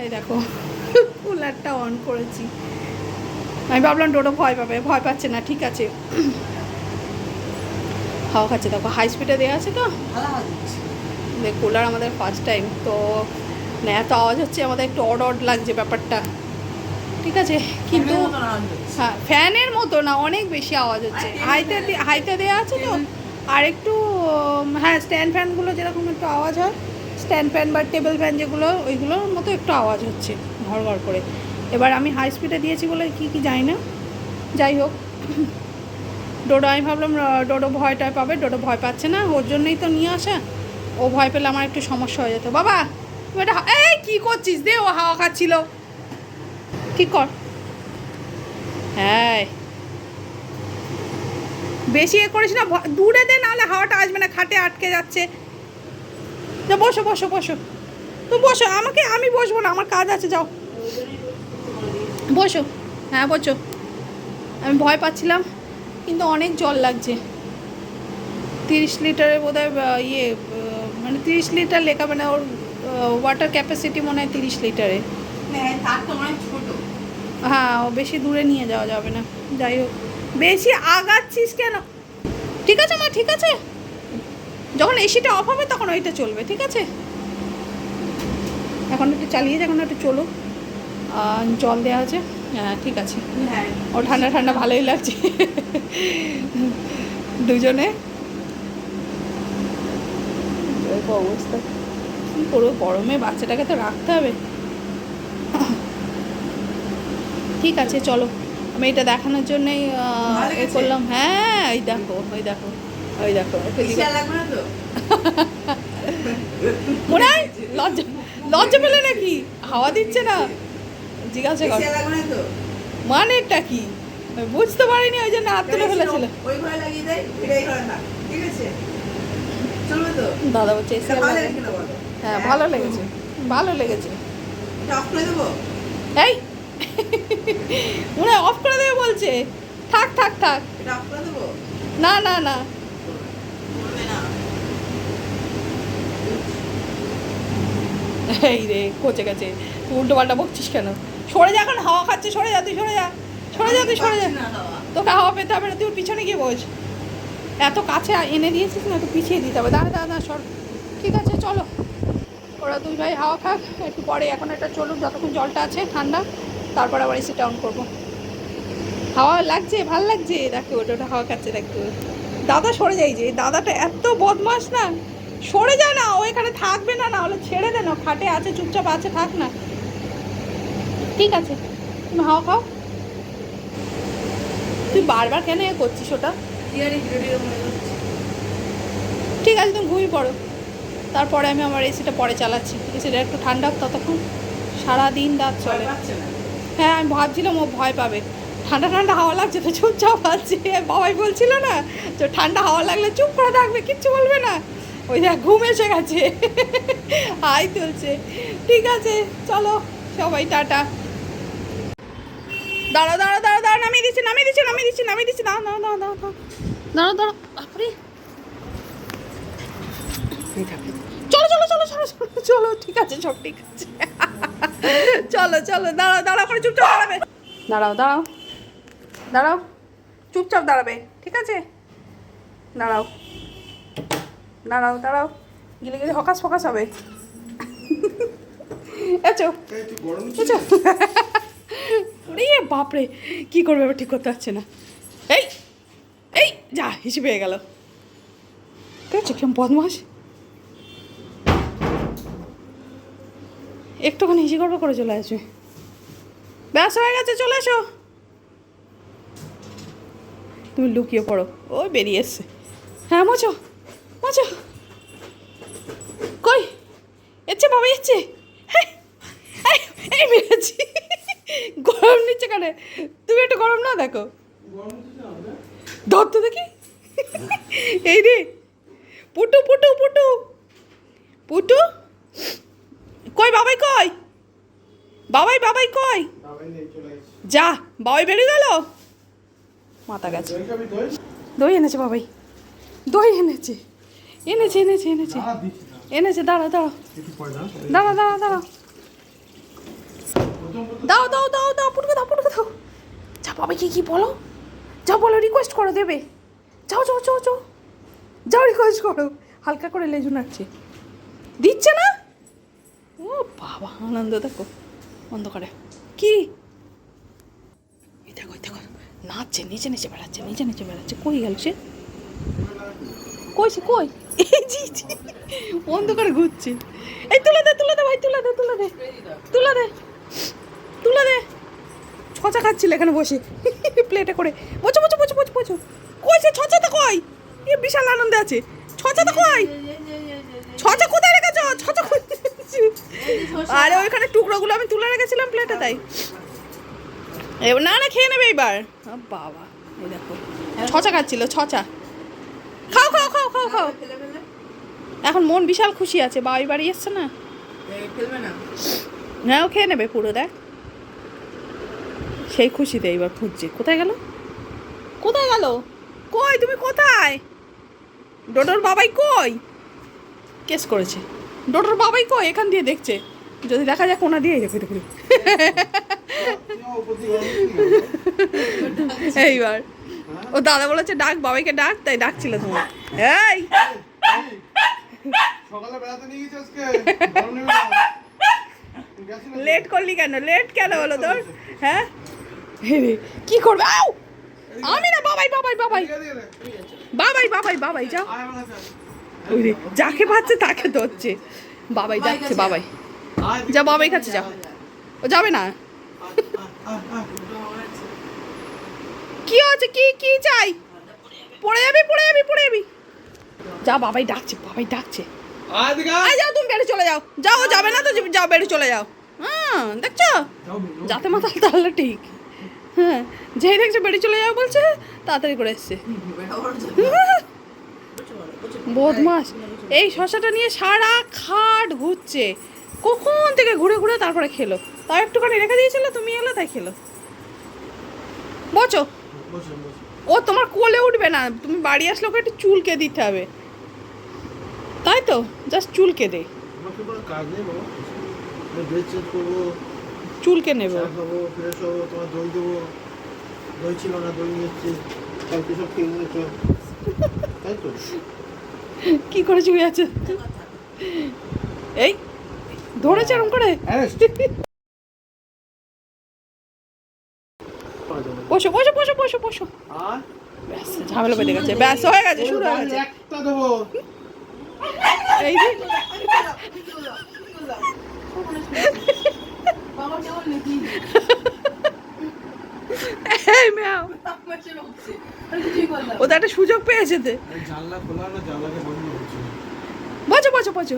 এই দেখো কুলারটা অন করেছি। আমি ভাবলাম ডোডো ভয় পাবে ভয় পাচ্ছে না ঠিক আছে। হাওয়া খাচ্ছে দেখো হাই স্পিডে দেওয়া আছে তো? দেখ কুলার আমাদের ফার্স্ট টাইম তো না এত আওয়াজ হচ্ছে আমাদের একটু অড অড লাগছে ব্যাপারটা। ঠিক আছে কিন্তু। হ্যাঁ ফ্যানের মতো না অনেক বেশি আওয়াজ হচ্ছে। আর হাইতে হাইতে দেওয়া আছে তো? আর একটু হ্যাঁ স্ট্যান্ড ফ্যানগুলো যেরকম একটু আওয়াজ হয় স্ট্যান্ড ফ্যান বা টেবিল ফ্যান যেগুলো, ওইগুলোর মতো একটু আওয়াজ হচ্ছে, ঘর ঘর করে। এবার আমি হাই স্পিডে দিয়েছি বলে কি কি জানি না। যাই হোক, ডোডো, আমি ভাবলাম ডোডো ভয় টয় পাবে, ডোডো ভয় পাচ্ছে না, ওর জন্যই তো নিয়ে আসা। ও ভয় পেলে আমার একটু সমস্যা হয়ে যেত। বাবা এটা এই কী করছিস দে ও হাওয়া খাচ্ছিল। ঠিক কর। হ্যাঁ। বেশি এ করিস না দূরে দে, নাহলে হাওয়াটা আসবে না, খাটে আটকে যাচ্ছে। যা বসো বসো বসো। তুমি বসো আমাকে আমি বসবো না আমার কাজ আছে যাও। বসো হ্যাঁ বসো। আমি ভয় পাচ্ছিলাম কিন্তু অনেক জল লাগছে। তিরিশ লিটারের বোধ হয় ইয়ে মানে তিরিশ লিটার লেখা মানে ওর ওয়াটার ক্যাপাসিটি মনে হয় তিরিশ লিটারে। হ্যাঁ, হ্যাঁ ও বেশি দূরে নিয়ে যাওয়া যাবে না। যাই হোক বেশি আগাচ্ছিস কেন? ঠিক আছে মা ঠিক আছে। যখন এসিটা অফ হবে তখন ওইটা চলবে ঠিক আছে? এখন একটু চালিয়ে এখন একটু আর জল দেওয়া আছে? হ্যাঁ ঠিক আছে। হ্যাঁ। ও ঠান্ডা ঠান্ডা ভালোই লাগছে। দুজনে? অবস্থা। কী করব? গরমে বাচ্চাটাকে তো রাখতে হবে। ঠিক আছে চলো। আমি এটা দেখানোর জন্যই এ করলাম। হ্যাঁ ওই দেখো ওই দেখো। ওই দেখো মনে হয় লজ্জা লজ্জা পেলে নাকি? হাওয়া দিচ্ছে না। জিজ্ঞাসা কর। মানেটা কি? বুঝতে পারিনি ওই জন্য হাত তুলে ফেলেছিল। দাদা বলছে এটা ভালো হ্যাঁ ভালো লেগেছে ভালো লেগেছে। এই! মনে হয় অফ করে দেবে বলছে। থাক থাক থাক। না না না করবে না এই রে কোচে গেছে। তুই উল্টো পাল্টা বকছিস কেন? সরে যা এখন হাওয়া খাচ্ছে সরে যা তুই সরে যা। সরে যা তুই সরে যা। তোকে হাওয়া পেতে হবে না তুই পিছনে গিয়ে বোঝ এত কাছে এনে দিয়েছিস না একটু পিছিয়ে দিতে হবে। দাঁড়া দাঁড়া সর। ঠিক আছে চলো। ওরা দুই ভাই হাওয়া খাক একটু পরে এখন এটা চলুক যতক্ষণ জলটা আছে ঠান্ডা। তারপর আবার এসি ডাউন করব। হাওয়া লাগছে ভালো লাগছে। দেখো ওটা ওটা হাওয়া খাচ্ছে দেখো দাদা সরে যাই যে দাদাটা এত বদমাস না। সরে যায় না ও এখানে থাকবে না না হলে ছেড়ে দে না খাটে আছে চুপচাপ আছে থাক না। ঠিক আছে তুমি হাওয়া খাও। তুই বারবার কেন এ করছিস ওটা? ঠিক আছে তুমি ঘুমিয়ে পড়ো। তারপরে আমি আমার এসিটা পরে চালাচ্ছি। এসিটা একটু ঠান্ডা ততক্ষণ। সারাদিন রাত চলে। হ্যাঁ আমি ভাবছিলাম ও ভয় পাবে। ঠান্ডা ঠান্ডা হাওয়া লাগছে তো চুপচাপ আছে। বাবাই বলছিল না তো ঠান্ডা হাওয়া লাগলে চুপ করে থাকবে কিচ্ছু বলবে না। ওই দেখ, ঘুম এসে গেছে। হাই তুলছে। ঠিক আছে, চলো, সবাই টাটা। দাঁড়া দাঁড়া দাঁড়া দাঁড়া নামিয়ে দিচ্ছি নামিয়ে দিচ্ছি নামিয়ে দিচ্ছি নামিয়ে দিচ্ছি। দাঁড়া দাঁড়া দাঁড়া দাঁড়া দাঁড়া দাঁড়া বাপরে। চলো চলো চলো চলো চলো চলো, ঠিক আছে, সব ঠিক আছে। চলো চলো, দাঁড়াও দাঁড়াও, করে চুপচাপ দাঁড়াবে। দাঁড়াও দাঁড়াও। দাঁড়াও, চুপচাপ দাঁড়াবে, ঠিক আছে? দাঁড়াও। দাঁড়াও দাঁড়াও। গেলে গেলে হকাস ফকাস হবে। বাপরে, কি করবে ঠিক করতে পারছে না। এই এই, যা হিসেবে পেয়ে গেল। ঠিক কেমন বদমাস একটুখানি হিসি গল্প করে চলে আসবে। ব্যাস হয়ে গেছে, চলে এসো। তুমি লুকিয়ে পড়ো। ওই বেরিয়ে এসছে। হ্যাঁ মোচো মোচো কই? এসছে বাবা এসছে হেই, এই, মেরেছি গরম নিচ্ছে কেন? তুমি একটু গরম না দেখো। ধর তো দেখি। এই রে পুটু পুটু পুটু। পুটু? কই বাবাই কই? বাবাই বাবাই কই? যা বাবাই বেরিয়ে গেল। মাথা গেছে। দই এনেছে বাবাই। দই এনেছে। এনেছে এনেছে এনেছে। এনেছে দাঁড়া দাঁড়া দাঁড়া দাঁড়া দাঁড়া দাও দাও দাও দাও পুটকে দাও পুটকে দাও। যা বাবাকে কি বলো। যাও বলো রিকোয়েস্ট করো দেবে। যাও যাও যাও যাও। যাও রিকোয়েস্ট করো। হালকা করে লেজু নাড়ছে। দিচ্ছে না? ও বাবা, আনন্দ, দেখো। অন্ধকারে। কি? দেখো দেখো। নাচছে, নিচে নিচে বেড়াচ্ছে, নিচে নিচে বেড়াচ্ছে। কই গেল সে? কই সে, কই? এই জি জি। অন্ধকারে ঘুরছে। এই তুলে দে তুলে দে ভাই, তুলে দে তুলে দে। তুলে দে। তুলে দে। ছচা খাচ্ছিল এখানে বসে। প্লেটে করে। বচো বচো বচো বচো বচো কই সে ছচাতে কই? এ বিশাল আনন্দে আছে। ছচাতে কই? ছচা কোথায় রেখেছ? ছচা? আরে ওইখানে টুকরোগুলো আমি তুলে রেখেছিলাম প্লেটে তাই। এবার না না, খেয়ে নেবে এইবার। বাবা। এই দেখো। ছচা খাচ্ছিল, ছচা। খাও খাও খাও খাও খাও। এখন মন বিশাল খুশি আছে বাবাই বাড়ি এসছে না? না। হ্যাঁ ও খেয়ে নেবে পুরো দেখ। সেই খুশিতে এইবার খুঁজছে। কোথায় গেল? কোথায় গেল? কই তুমি কোথায়? ডোডোর বাবাই কই? কেস করেছে। ডোডোর বাবাই কই? এখান দিয়ে দেখছে। যদি দেখা যায় কোনা দিয়ে দেখে দেখে এইবার। ও দাদা বলেছে ডাক বাবাইকে ডাক তাই ডাকছিল তোমার এই সকালে বেড়াতে নিয়ে গেছি আজকে? লেট করলি কেন লেট কেন হলো তোর হ্যাঁ কি করবে আউ আমি না বাবাই বাবাই বাবাই। বাবাই বাবাই বাবাই যাও। ওই রে যাকে পাচ্ছে তাকে ধরছে বাবাই যাচ্ছে বাবাই যা বাবাই কাছে যাও ও যাবে না। কি হচ্ছে কি কি চাই? পড়ে যাবি পড়ে যাবি পড়ে যাবি। যা বাবাই ডাকছে বাবাই ডাকছে। আয় যাও তুমি বেড়ে চলে যাও। যাও যাবে না তো যাও বেড়ে চলে যাও। হ্যাঁ দেখছ? যাতে মাতাল তাহলে ঠিক। হ্যাঁ যেই দেখছে বেড়ে চলে যাও বলছে তাড়াতাড়ি করে এসছে। বদমাস এই শশাটা নিয়ে সারা খাট ঘুরছে। কখন থেকে ঘুরে ঘুরে তারপরে খেলো। তাও একটুখানি রেখে দিয়েছিল তুমি এলো তাই খেলো। বচো। ও তোমার কোলে উঠবে না তুমি বাড়ি আসলে ওকে একটু চুলকে দিতে হবে। তাই তো? জাস্ট চুলকে দে। চুলকে নেবে। দই। ছিল না, দই কালকে সব খেয়ে নিয়েছো। তাই তো? কি করে আছে? এই ধরেছে এরম করে? বসো বসো। বসো বসো বসো ব্যাস ঝামেলা বেঁধে গেছে। ব্যাস হয়ে গেছে শুরু হয়ে গেছে। একটা এই যে। ও তো একটা সুযোগ পেয়েছে তে। জানলা খোলা না জানলাকে বন্ধ করছি বসো বসো বসো।